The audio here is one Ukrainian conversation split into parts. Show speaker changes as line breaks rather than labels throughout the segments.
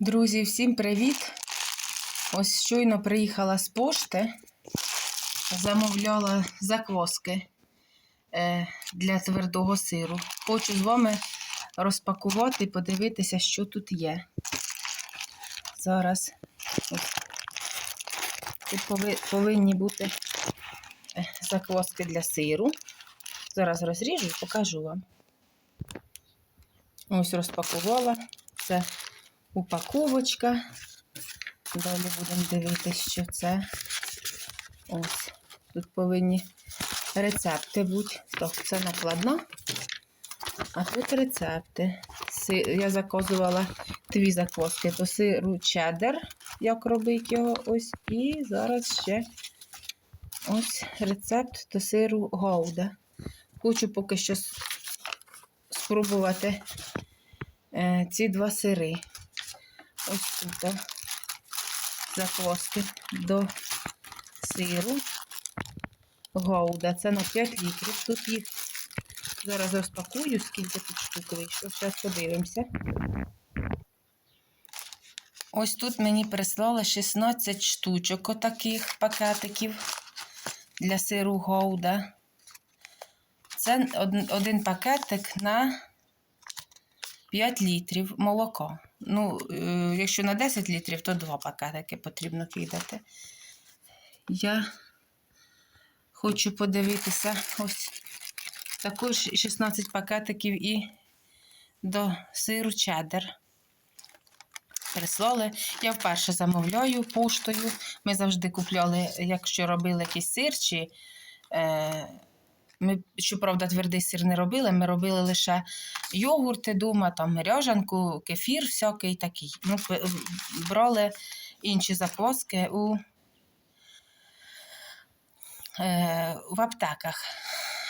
Друзі, всім привіт! Ось щойно приїхала з пошти, замовляла закваски е, для твердого сиру. Хочу з вами розпакувати і подивитися, що тут є. Зараз тут повинні бути е, закваски для сиру. Зараз розріжу і покажу вам. Ось розпакувала. Це упаковочка. Далі будемо дивитися, що це. Ось. Тут повинні рецепти бути. Так, це накладна. А тут рецепти. Я заказувала дві закваски. То сиру чеддер, як робити його. Ось. І зараз ще ось рецепт до сиру гауда. Хочу поки що спробувати е, ці два сири. Ось тут закваски до сиру. Гауда. Це на 5 літрів. Тут їх зараз розпакую, скільки тут штук вийшло. Зараз подивимося. Ось тут мені прислали 16 штучок отаких пакетиків для сиру Гауда. Це один пакетик на 5 літрів молока. Ну, е, якщо на 10 літрів, то 2 пакетики потрібно кидати. Я хочу подивитися ось також 16 пакетиків і до сиру чеддер. Прислали. Я вперше замовляю поштою. Ми завжди купляли, якщо робили якийсь сир, чи е, ми, щоправда, твердий сир не робили, ми робили лише йогурти дома, там ряжанку, кефір всякий такий. Ну, брали інші закваски у, е, в аптеках.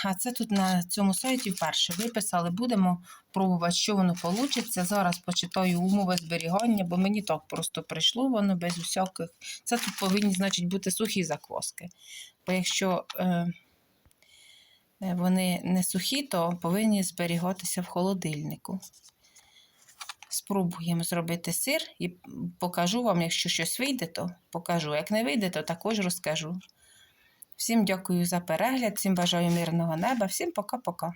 А це тут на цьому сайті вперше виписали. Будемо пробувати, що воно вийде. Зараз почитаю умови зберігання, бо мені так просто прийшло воно без усяких. Це тут повинні, значить, бути сухі закваски. Бо якщо е, е, вони не сухі, то повинні зберігатися в холодильнику. Спробуємо зробити сир і покажу вам, якщо щось вийде, то покажу. Як не вийде, то також розкажу. Всім дякую за перегляд, всім бажаю мирного неба, всім пока-пока.